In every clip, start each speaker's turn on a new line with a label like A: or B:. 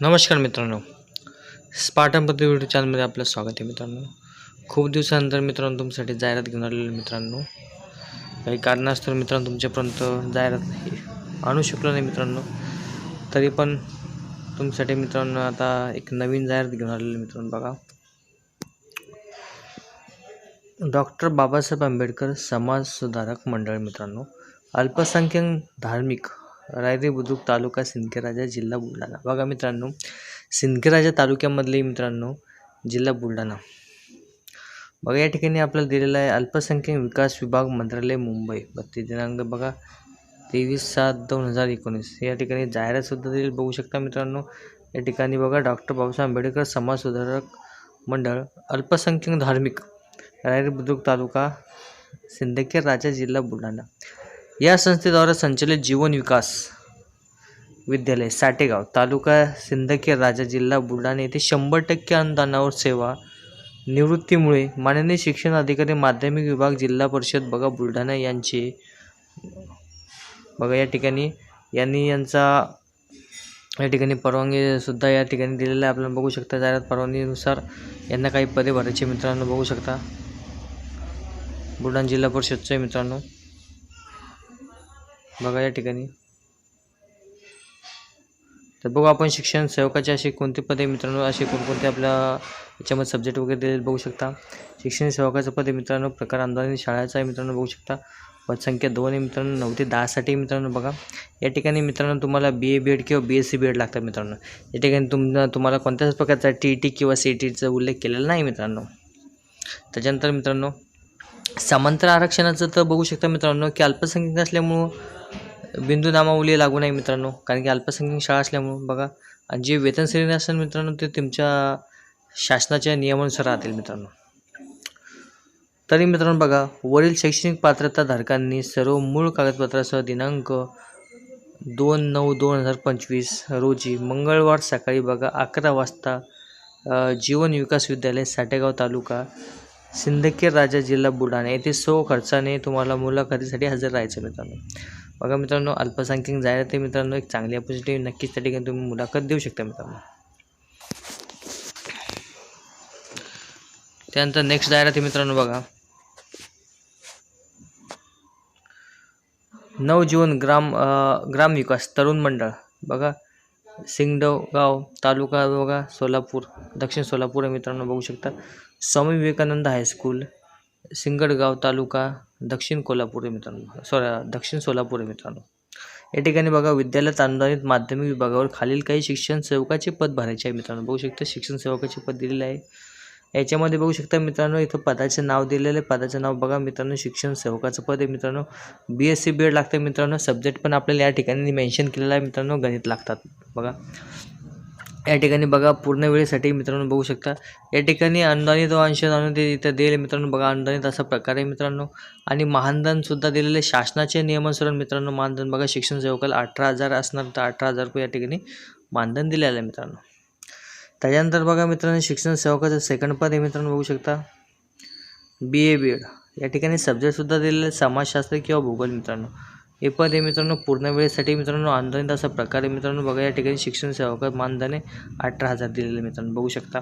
A: नमस्कार मित्रांनो. स्पार्टन पद्धती यूट्यूब चॅनलमध्ये आपलं स्वागत आहे मित्रांनो. खूप दिवसानंतर मित्रांनो तुमच्यासाठी जाहिरात घेऊन आलेलो मित्रांनो. काही कारणास्तव मित्रांनो तुमच्यापर्यंत जाहिरात आणू शकलो नाही मित्रांनो. तरी पण तुमच्यासाठी मित्रांनो आता एक नवीन जाहिरात घेऊन आलेलो मित्रांनो बघा. डॉक्टर बाबासाहेब आंबेडकर समाज सुधारक मंडळ मित्रांनो. अल्पसंख्याक धार्मिक रायरी बुद्रुक तालुका सिंदखेडराजा जिल्हा बुलढाणा. बघा मित्रांनो सिंदखेडराजा तालुक्यामधले मित्रांनो जिल्हा बुलढाणा. बघा या ठिकाणी आपल्याला दिलेलं आहे अल्पसंख्याक विकास विभाग मंत्रालय मुंबई. बत्तीस दिनांक बघा तेवीस सात दोन हजार एकोणीस. या ठिकाणी जाहिरातसुद्धा देखील बघू शकता मित्रांनो. या ठिकाणी बघा डॉक्टर बाबासाहेब आंबेडकर समाज सुधारक मंडळ अल्पसंख्याक धार्मिक रायरी बुद्रुक तालुका सिंदखेड राजा जिल्हा बुलढाणा. या संस्थेद्वारे संचलित जीवन विकास विद्यालय साटेगाव तालुका सिंदखेड राजा जिल्हा बुलढाणा येथे शंभर टक्के अनुदानावर सेवा निवृत्तीमुळे माननीय शिक्षण अधिकारी माध्यमिक विभाग जिल्हा परिषद बघा बुलढाणा यांचे बघा या ठिकाणी यांनी यांचा या ठिकाणी परवानगीसुद्धा या ठिकाणी दिलेला आहे. आपल्याला बघू शकता जाहिरात परवानगीनुसार यांना काही पदे भरायचे मित्रांनो बघू शकता. बुलढाणा जिल्हा परिषदचे मित्रांनो. बघा या ठिकाणी. तर बघू आपण शिक्षण सेवकाचे असे कोणते पदे मित्रांनो? असे कोणकोणते आपल्या याच्यामध्ये सब्जेक्ट वगैरे दिलेले बघू शकता. शिक्षण सेवकाचं पद मित्रांनो प्रकार अनुदानित शाळाचा आहे मित्रांनो बघू शकता. पदसंख्या दोन आहे मित्रांनो नऊ ते दहासाठी मित्रांनो बघा. या ठिकाणी मित्रांनो तुम्हाला बी ए बी एड किंवा B S C B Ed लागतं मित्रांनो. या ठिकाणी तुम तुम्हाला कोणत्याच प्रकारचा टी टी किंवा सी टीचा उल्लेख केलेला नाही मित्रांनो. त्याच्यानंतर मित्रांनो समांतर आरक्षणाचं तर बघू शकता मित्रांनो की अल्पसंख्याक असल्यामुळं बिंदू नामावली लागू नाही मित्रांनो कारण की अल्पसंख्याक शाळा असल्यामुळं बघा. आणि जे वेतन श्रेणी असेल मित्रांनो ते तुमच्या शासनाच्या नियमानुसार राहतील मित्रांनो. तरी मित्रांनो बघा वरील शैक्षणिक पात्रता धारकांनी सर्व मूळ कागदपत्रासह दिनांक दोन नऊ दोन हजार पंचवीस रोजी मंगळवार सकाळी बघा अकरा वाजता जीवन विकास विद्यालय साटेगाव तालुका सिंदखेड राजा जिल्हा बुलढाणा येथे सो खर्चाने तुम्हाला मुलाखतीसाठी हजर राहायचं मित्रांनो. बघा मित्रांनो अल्पसंख्याक जाहिरात मित्रांनो एक चांगली ऑपॉर्च्युनिटी नक्कीच त्या ठिकाणी तुम्ही मुलाखत देऊ शकता मित्रांनो. त्यानंतर नेक्स्ट जाहिरात मित्रांनो बघा. नवजीवन ग्राम ग्राम विकास तरुण मंडळ. बघा सिंगडव गाव तालुका बघा सोलापूर दक्षिण सोलापूर आहे मित्रांनो बघू शकता. स्वामी विवेकानंद हायस्कूल सिंगडगाव तालुका दक्षिण कोल्हापूर आहे मित्रांनो. सॉरी दक्षिण सोलापूर आहे मित्रांनो. या ठिकाणी बघा विद्यालयात अनुदानित माध्यमिक विभागावर खालील काही शिक्षण सेवकाचे पद भरायचे आहे मित्रांनो. बघू शकता शिक्षण सेवकाचे पद दिलेले आहे. याच्यामध्ये बघू शकता मित्रांनो इथं पदाचे नाव दिलेलं आहे. पदाचं नाव बघा मित्रांनो शिक्षण सेवकाचं पद आहे मित्रांनो. B S C B Ed लागतं मित्रांनो. सब्जेक्ट पण आपल्याला या ठिकाणी मेन्शन केलेलं आहे मित्रांनो गणित लागतात. बघा. या ठिकाणी बघा पूर्ण वेळेसाठी मित्रांनो बघू शकता. या ठिकाणी अनुदानित व अंश अनुदानित इथं दिले मित्रांनो बघा अनुदानित असा प्रकार आहे मित्रांनो. आणि महानधनसुद्धा दिलेले शासनाचे नियमानुसार मित्रांनो मानधन. बघा शिक्षण सेवकाला अठरा हजार असणार तर अठरा हजार रुपये या ठिकाणी मानधन दिलेलं आहे मित्रांनो. त्याच्यानंतर बघा मित्रांनो शिक्षण सेवकाचं सेकंड पद आहे मित्रांनो बघू शकता. बी ए बी एड या ठिकाणी सब्जेक्टसुद्धा दिलेले समाजशास्त्र किंवा भूगोल मित्रांनो. हे पण आहे मित्रांनो पूर्ण वेळेसाठी मित्रांनो अनुदानित असा प्रकार आहे. मित्रांनो बघा या ठिकाणी शिक्षण सेवका मानधने अठरा हजार दिलेले मित्रांनो. बघू शकता.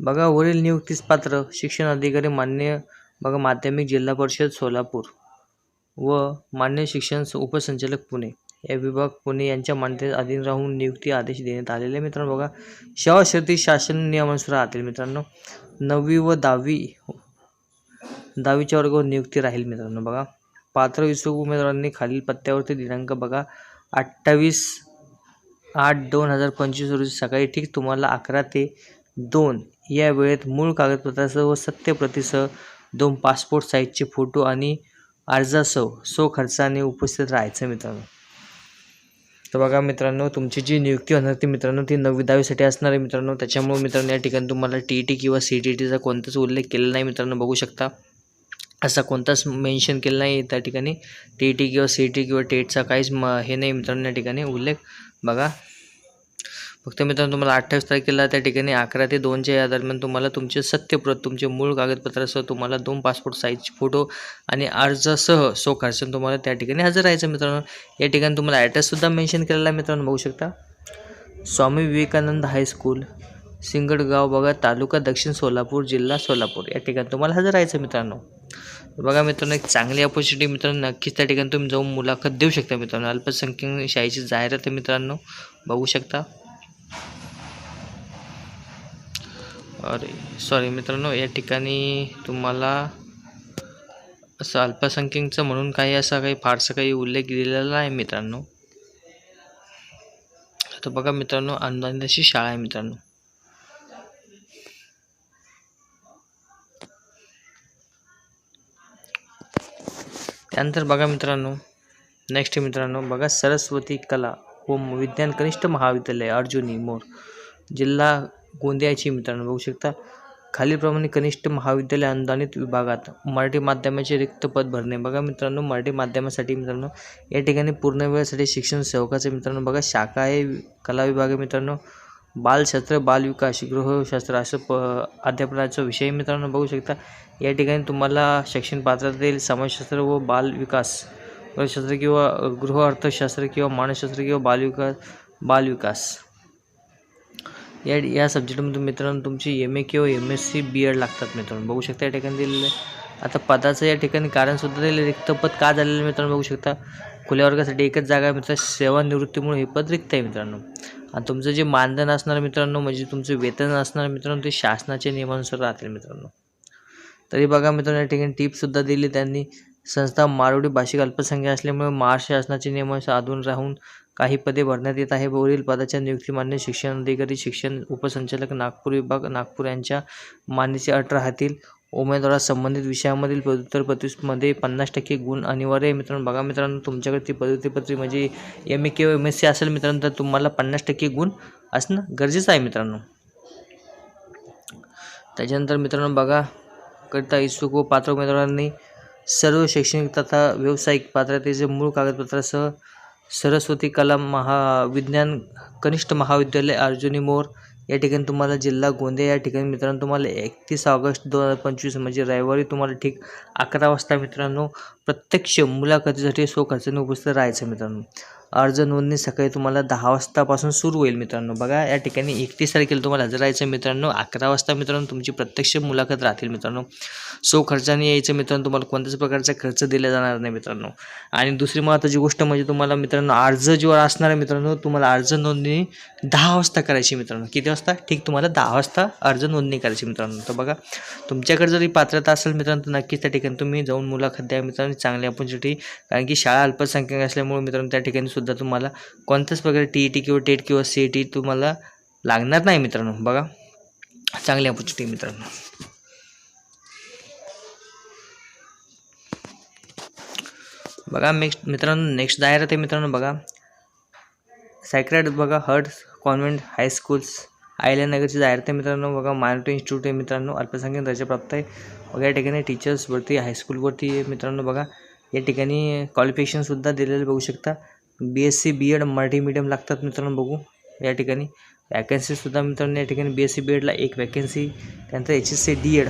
A: बघा वरील नियुक्तीस पात्र शिक्षण अधिकारी मान्य बघा माध्यमिक जिल्हा परिषद सोलापूर व मान्य शिक्षण उपसंचालक पुणे. या विभाग पुणे यांच्या मान्यते अधीन राहून नियुक्ती आदेश देण्यात आलेले मित्रांनो बघा सेवा शासन नियमानुसार राहतील मित्रांनो. नववी व दहावी दहावीच्या वर्गावर नियुक्ती राहील मित्रांनो बघा. पात्र इच्छुक उमेदवारांनी खालील पत्त्यावरती दिनांक बघा. अठ्ठावीस आठ दोन हजार पंचवीस रोजी सकाळी ठीक तुम्हाला अकरा ते दोन या वेळेत मूळ कागदपत्रासह व सत्यप्रतीसह दोन पासपोर्ट साईजचे फोटो आणि अर्जासह सो खर्चाने उपस्थित राहायचं मित्रांनो. तर बघा मित्रांनो तुमची जी नियुक्ती होणार ती मित्रांनो ती नववी दहावीसाठी असणार आहे मित्रांनो. त्याच्यामुळे मित्रांनो या ठिकाणी तुम्हाला टी टी किंवा सी टी टीचा कोणताच उल्लेख केलेला नाही मित्रांनो बघू शकता. असा कोणताच मेन्शन केलं नाही त्या ठिकाणी. टी ई टी किंवा सी टी किंवा टेटचा काहीच म हे नाही मित्रांनो या ठिकाणी उल्लेख. बघा. फक्त मित्रांनो तुम्हाला अठ्ठावीस तारखेला त्या ठिकाणी अकरा ते दोनच्या या दरम्यान तुम्हाला तुमचे सत्यप्रत तुमचे मूळ कागदपत्रासह तुम्हाला दोन पासपोर्ट साईजचे फोटो आणि अर्जासह सो खर्चून तुम्हाला त्या ठिकाणी हजर राहायचं मित्रांनो. या ठिकाणी तुम्हाला ॲड्रेससुद्धा मेन्शन केलेला आहे मित्रांनो बघू शकता. स्वामी विवेकानंद हायस्कूल सिंगडगाव बघा तालुका दक्षिण सोलापूर जिल्हा सोलापूर. या ठिकाणी तुम्हाला हजर राहायचं मित्रांनो. बघा मित्रांनो एक चांगली ऑपॉर्च्युनिटी मित्रांनो. नक्कीच त्या ठिकाणी तुम्ही जाऊन मुलाखत देऊ शकता मित्रांनो. अल्पसंख्याक शाळेची जाहिरात आहे मित्रांनो. बघू शकता. अरे सॉरी मित्रांनो या ठिकाणी तुम्हाला असं अल्पसंख्याकचं म्हणून काही असा काही फारसा काही उल्लेख दिलेला नाही मित्रांनो. तर बघा मित्रांनो अनुदानित अशी शाळा आहे मित्रांनो. त्यानंतर बघा मित्रांनो नेक्स्ट मित्रांनो बघा सरस्वती कला व विज्ञान कनिष्ठ महाविद्यालय अर्जुनी मोर जिल्हा गोंदियाची मित्रांनो. बघू शकता खालीलप्रमाणे कनिष्ठ महाविद्यालय अनुदानित विभागात मराठी माध्यमाचे रिक्त पद भरणे. बघा मित्रांनो मराठी माध्यमासाठी मित्रांनो या ठिकाणी पूर्ण वेळासाठी शिक्षण सेवकाचे मित्रांनो बघा शाखा आहे कला विभाग आहे मित्रांनो. बालशास्त्र बालविकास गृहशास्त्र असं प अध्यापनाचा विषय मित्रांनो. बघू शकता या ठिकाणी तुम्हाला शैक्षणिक पात्रतेतील समाजशास्त्र व बालविकास गृहशास्त्र किंवा गृह अर्थशास्त्र किंवा मानसशास्त्र किंवा बालविकास बालविकास या या सब्जेक्टमधून मित्रांनो तुमची एम ए किंवा M S C B Ed लागतात मित्रांनो. बघू शकता या ठिकाणी दिलेलं आहे. आता पदाचं या ठिकाणी कारणसुद्धा दिलेलं रिक्त पद का झालेलं आहे मित्रांनो बघू शकता. खुल्या वर्गासाठी एकच जागा आहे मित्र सेवानिवृत्तीमुळे हे पद रिक्त आहे मित्रांनो. आणि तुमचं जे मानधन असणार मित्रांनो म्हणजे तुमचं वेतन असणार मित्रांनो ते शासनाच्या नियमानुसार राहतील मित्रांनो. तरी बघा मित्रांनो या ठिकाणी टिपसुद्धा दिली त्यांनी. संस्था मारवाडी भाषिक अल्पसंख्या असल्यामुळे महाराष्ट्र शासनाचे नियम साधून राहून काही पदे भरण्यात येत आहे वरील पदाच्या नियुक्ती मान्य शिक्षण अधिकारी शिक्षण उपसंचालक नागपूर विभाग नागपूर यांच्या मान्यतेची अट राहतील. उमेदवारास संबंधित विषयामधील पदव्युत्तर पदवीमध्ये पन्नास टक्के गुण अनिवार्य आहे. मित्रांनो बघा मित्रांनो तुमच्याकडे ती पदव्युत्तर पदवी म्हणजे एम ए किंवा एम एस सी असेल मित्रांनो तर तुम्हाला पन्नास टक्के गुण असणं गरजेचं आहे मित्रांनो. त्याच्यानंतर मित्रांनो बघा करता इच्छुक व पात्र उमेदवारांनी सर्व शैक्षणिक तथा व्यावसायिक पात्रतेचे मूळ कागदपत्रासह सरस्वती कला महा विज्ञान कनिष्ठ महाविद्यालय अर्जुनी मोर. या ठिकाणी तुम्हाला जिल्हा गोंदिया या ठिकाणी मित्रांनो तुम्हाला एकतीस ऑगस्ट दोन हजार पंचवीस म्हणजे रविवारी तुम्हाला ठीक अकरा वाजता मित्रांनो प्रत्यक्ष मुलाखतीसाठी सो खर्चाने उपस्थित राहायचं मित्रांनो. अर्ज नोंदणी सकाळी तुम्हाला दहा वाजतापासून सुरू होईल मित्रांनो. बघा या ठिकाणी एकतीस तारखेला तुम्हाला हजर राहायचं मित्रांनो. अकरा वाजता मित्रांनो तुमची प्रत्यक्ष मुलाखत राहतील मित्रांनो. सो खर्चाने यायचं मित्रांनो तुम्हाला कोणत्याच प्रकारचा खर्च दिला जाणार नाही मित्रांनो. आणि दुसरी महत्त्वाची गोष्ट म्हणजे तुम्हाला मित्रांनो अर्ज जो असणार आहे मित्रांनो तुम्हाला अर्ज नोंदणी दहा वाजता करायची मित्रांनो. किती वाजता? ठीक तुम्हाला दहा वाजता अर्ज नोंदणी करायची मित्रांनो. तर बघा तुमच्याकडे जरी पात्रता असेल मित्रांनो तर नक्कीच त्या ठिकाणी तुम्ही जाऊन मुलाखत द्या मित्रांनो. चांगली ऑपॉर्च्युनिटी कारण की शाळा अल्पसंख्याक असल्यामुळे मित्रांनो त्या ठिकाणी सुद्धा तुम्हाला कोणत्याच प्रकारे टी ई टी किंवा टेट किंवा सी ई टी तुम्हाला लागणार नाही मित्रांनो बघा. चांगली अपॉर्च्युनिटी मित्रांनो. बघा नेक्स्ट मित्रांनो नेक्स्ट जाहिरात आहे मित्रांनो बघा. सायक्रेट बघा हर्ट्स कॉन्व्हेंट हायस्कूल्स नगरची जाहिरात आहे मित्रांनो बघा. मायनॉरिटी इन्स्टिट्यूट आहे मित्रांनो अल्पसंख्याक दर्जा प्राप्त आहे. बघा या ठिकाणी टीचर्सवरती हायस्कूलवरती मित्रांनो बघा. या ठिकाणी क्वालिफिकेशनसुद्धा दिलेलं बघू शकता. B S C B Ed Marathi medium लागतात मित्रांनो बघू या ठिकाणी. वॅकन्सीसुद्धा मित्रांनो या ठिकाणी बी एस सी बी एडला एक वॅकन्सी त्यानंतर H S C D Ed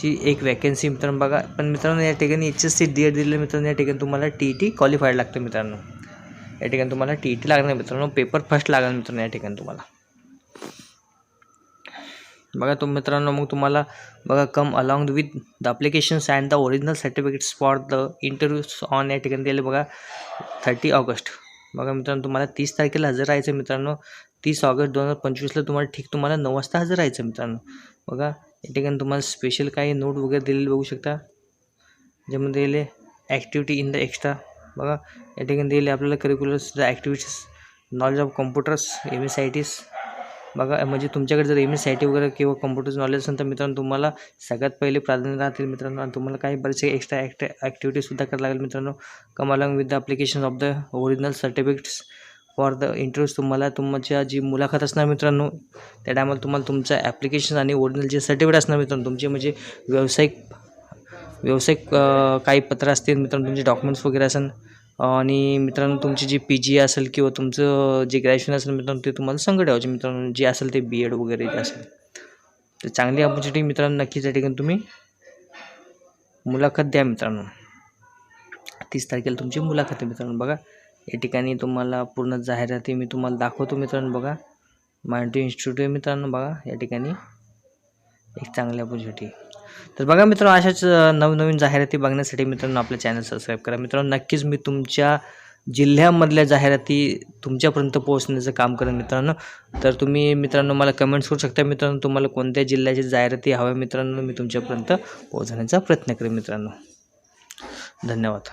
A: ची एक वॅकन्सी मित्रांनो बघा. पण मित्रांनो या ठिकाणी H S C D Ed दिलेलं मित्रांनो या ठिकाणी तुम्हाला टी टी क्वालिफाईड लागतं मित्रांनो. या ठिकाणी तुम्हाला टी ई टी लागणार मित्रांनो. पेपर फर्स्ट लागणार मित्रांनो या ठिकाणी तुम्हाला. बघा तुम मित्रांनो मग तुम्हाला बघा come along with the applications and the original certificates for the interviews on या ठिकाणी दिले बघा. Thirty August. बघा मित्रांनो तुम्हाला तीस तारखेला हजर राहायचं मित्रांनो. तीस ऑगस्ट दोन हजार पंचवीसला तुम्हाला ठीक तुम्हाला नऊ वाजता हजर राहायचं मित्रांनो. बघा या ठिकाणी तुम्हाला स्पेशल काही नोट वगैरे दिलेले बघू शकता. ज्यामध्ये दिले ॲक्टिव्हिटी इन द एक्स्ट्रा बघा या ठिकाणी दिले आपल्याला curricular activities knowledge of computers M S I Ts बघा म्हणजे तुमच्याकडे जर एम एस आय टी वगैरे किंवा कम्प्युटरचं नॉलेज असेल तर मित्रांनो तुम्हाला सगळ्यात पहिले प्राधान्य राहतील मित्रांनो. आणि तुम्हाला काही बरेचसे एक्स्ट्रा ॲक्ट ॲक्टिव्हिटीजसुद्धा करायला लागेल मित्रांनो. Come along with the application of the original certificates for the interviews तुम्हाला तुमच्या जी मुलाखत असणार मित्रांनो त्या टायमाला तुम्हाला तुमचं ॲप्लिकेशन आणि ओरिजिनल जे सर्टिफिकेट असणार मित्रांनो तुमचे म्हणजे व्यावसायिक व्यावसायिक काही पत्र असतील मित्रांनो तुमचे डॉक्युमेंट्स वगैरे असेल आणि मित्रांनो तुमची जी पी जी असेल किंवा तुमचं जे ग्रॅज्युएशन असेल मित्रांनो ते तुम्हाला संग ठेवायचे मित्रांनो जे असेल ते बी एड वगैरे जे असेल. तर चांगली ऑपॉर्च्युनिटी मित्रांनो नक्कीच या ठिकाणी तुम्ही मुलाखत द्या मित्रांनो. तीस तारखेला तुमची मुलाखत आहे मित्रांनो बघा. या ठिकाणी तुम्हाला पूर्ण जाहिराती मी तुम्हाला दाखवतो मित्रांनो बघा. माइंड इन्स्टिट्यूट आहे मित्रांनो बघा. या ठिकाणी एक चांगली ऑपॉर्च्युनिटी तर बघा मित्रांनो अशाच नवनवीन जाहिराती बघण्यासाठी मित्रांनो आपलं चॅनल सबस्क्राईब करा. मित्रांनो नक्कीच मी तुमच्या जिल्ह्यामधल्या जाहिराती तुमच्यापर्यंत पोहोचण्याचं काम करेन मित्रांनो. तर तुम्ही मित्रांनो मला कमेंट्स करू शकता. मित्रांनो तुम्हाला कोणत्या जिल्ह्याची जाहिराती हव्या मित्रांनो मी तुमच्यापर्यंत पोहोचण्याचा प्रयत्न करेन मित्रांनो. धन्यवाद.